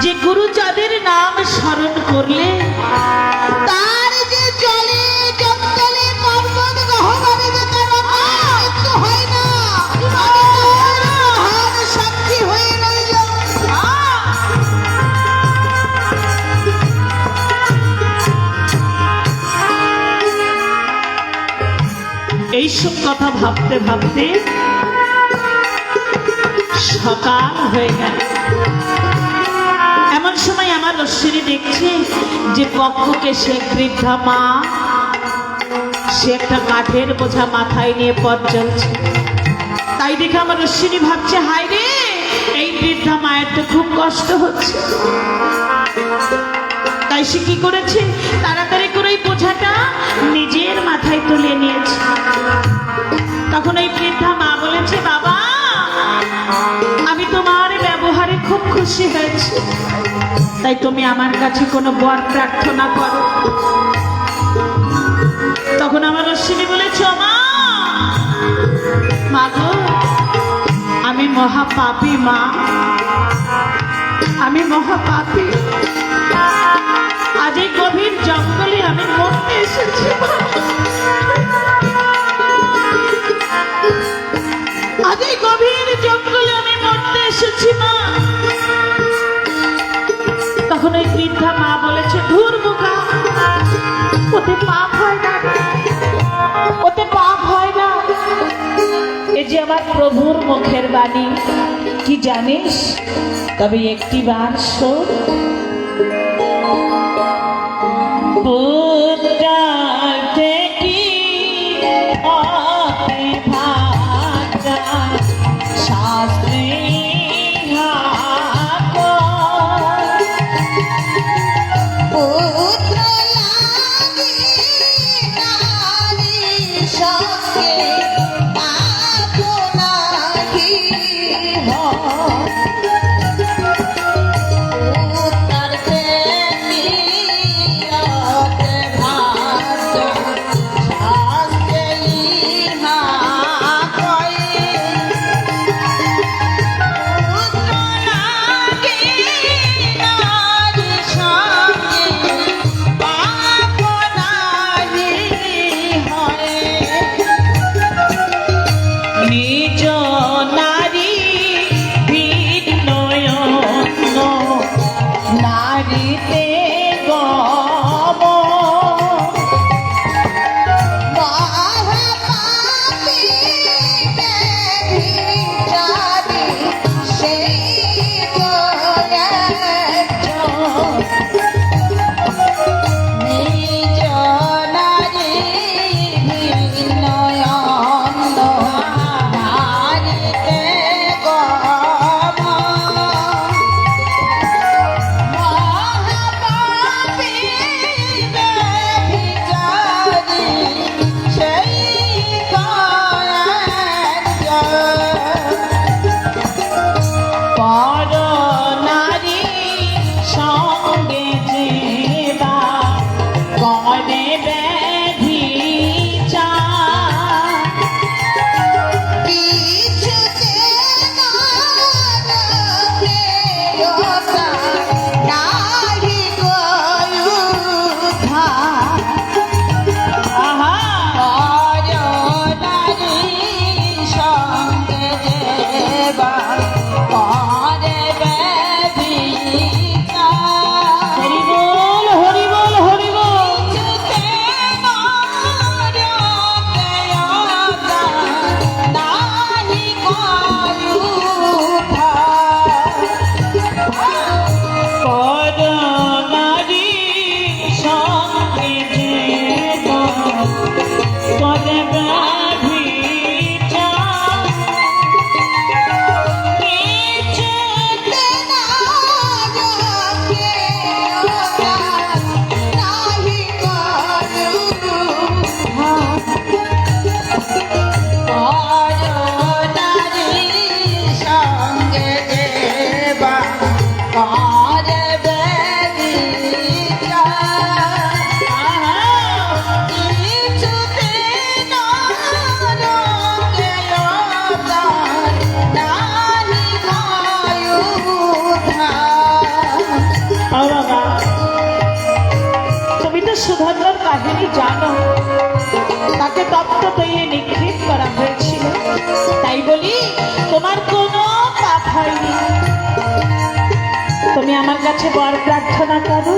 যে গুরু যাদের নাম স্মরণ করলে তার যে জলে জঙ্গলে পর্বত গহ্বরে যে তার মৃত্যু হয় না আমি তার মহান সাক্ষী হয়ে রইল। এইসব কথা ভাবতে ভাবতে সকাল হয়ে গেল। এমন সময় আমার অশ্বিনী দেখছে যে পক্ষকে সে বৃদ্ধা মা। সে একটা কাঠের বোঝা মাথায় নিয়ে পথ চলছে। তাই দেখে আমার অশ্বিনী ভাবছে, হায় রে, এই বৃদ্ধা মায়ের তো খুব কষ্ট হচ্ছে। তাই সে কি করেছে? তাড়াতাড়ি করে ওই বোঝাটা নিজের মাথায় তুলে নিয়েছে। তখন এই বৃদ্ধা মা বলেছে, বাবা, আমি তোমার খুব খুশি হয়েছি। তাই তুমি আমার কাছে কোনো বর প্রার্থনা করো। তখন আমার অশ্বিনী বলেছ মা গো, আমি মহাপাপী মা। আমি মহাপাপী। আজ এই গভীর জঙ্গলে আমি মরতে এসেছি আজ এই গভীর পাপ হয় না। ওতে পাপ হয় না। এ যে আমার প্রভুর মুখের বাণী, কি জানিস? তবে একটি বার শোন। choque. তো কাহিনী জানো। তাকে তপ্ত তৈরি নিক্ষেপ করা হয়েছিল। তাই বলি, তোমার কোনো পাপ হয়নি। তুমি আমার কাছে বর প্রার্থনা করো।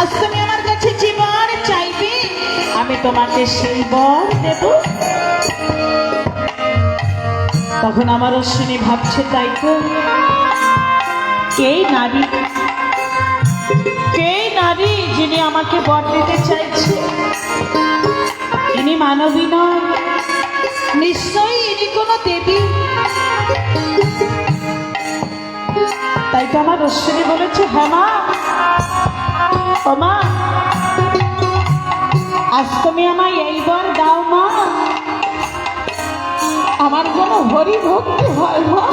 আজ তুমি আমার কাছে বর চাইবে, আমি তোমাকে সেই বর দেব। তখন আমার অশ্বিনী ভাবছে, তাই তো? কে নারী? নারী যিনি আমাকে বর দিতে চাইছে ইনি মানবী নয় নিশ্চয়ই ইনি কোনো দেবী। তাই তো আমার অশ্বিনী বলেছে হ্যাঁ মা, ও মা, আজ তুমি আমায় এই বর দাও মা। আমার কোনো হরি ভক্তি হয় মা।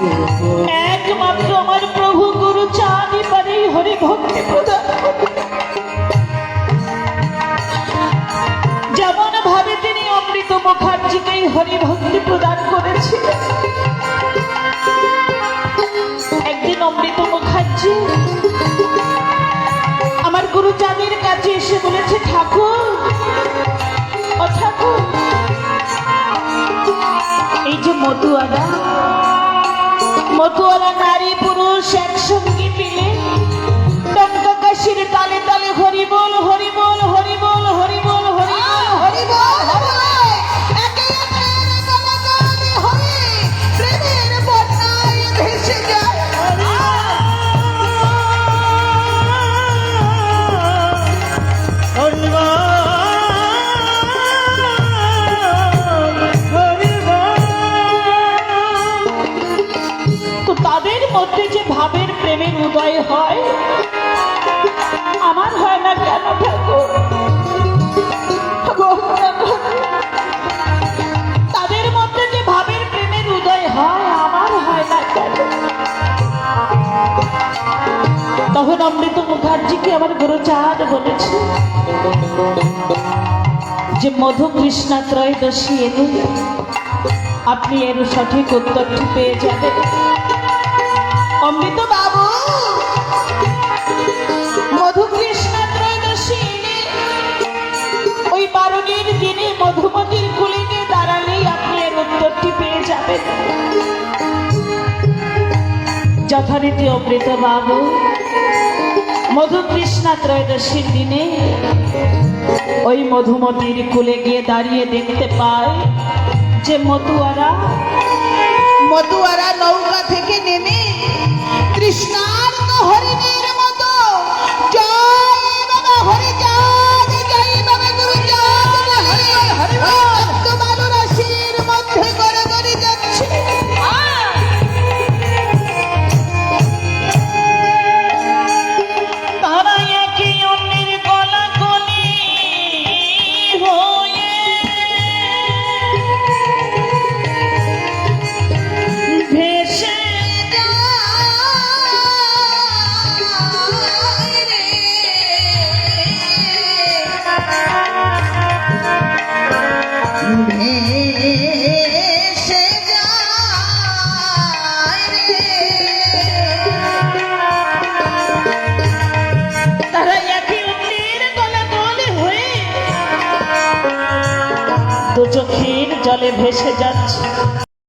একমাত্র আমার প্রভু গুরু চাঁদই পারে হরি ভক্তি প্রদান যেমন ভাবে তিনি অমৃত মুখার্জিকে এই হরি ভক্তি প্রদান করেছিলেন। একদিন অমৃত মুখার্জি আমার গুরু চাঁদের কাছে এসে বলেছে, ঠাকুর, ও ঠাকুর, এই যে মতুয়ারা মতুয়ারা নারী পুরুষ একসঙ্গে উদয় হয়। আমার হয় না কেন তাদের মধ্যে যে ভাবের প্রেমের উদয় হয়, আমার হয় না তখন অমৃত মুখার্জিকে আমার গুরু বলেছে যে, মধু কৃষ্ণা ত্রয়োদশী এলে আপনি এর সঠিক উত্তরটি পেয়ে যাবেন। অমৃত বাবু যথারীতি অমৃত বাবু মধুকৃষ্ণা ত্রয়োদশীর দিনে ওই মধুমতির কুলে গিয়ে দাঁড়িয়ে দেখতে পায় যে মতুয়ারা মতুয়ারা নৌকা থেকে নেমে তৃষ্ণার্ত হরিণের মতো, জয় বাবা চোখের জলে ভেসে যাচ্ছে।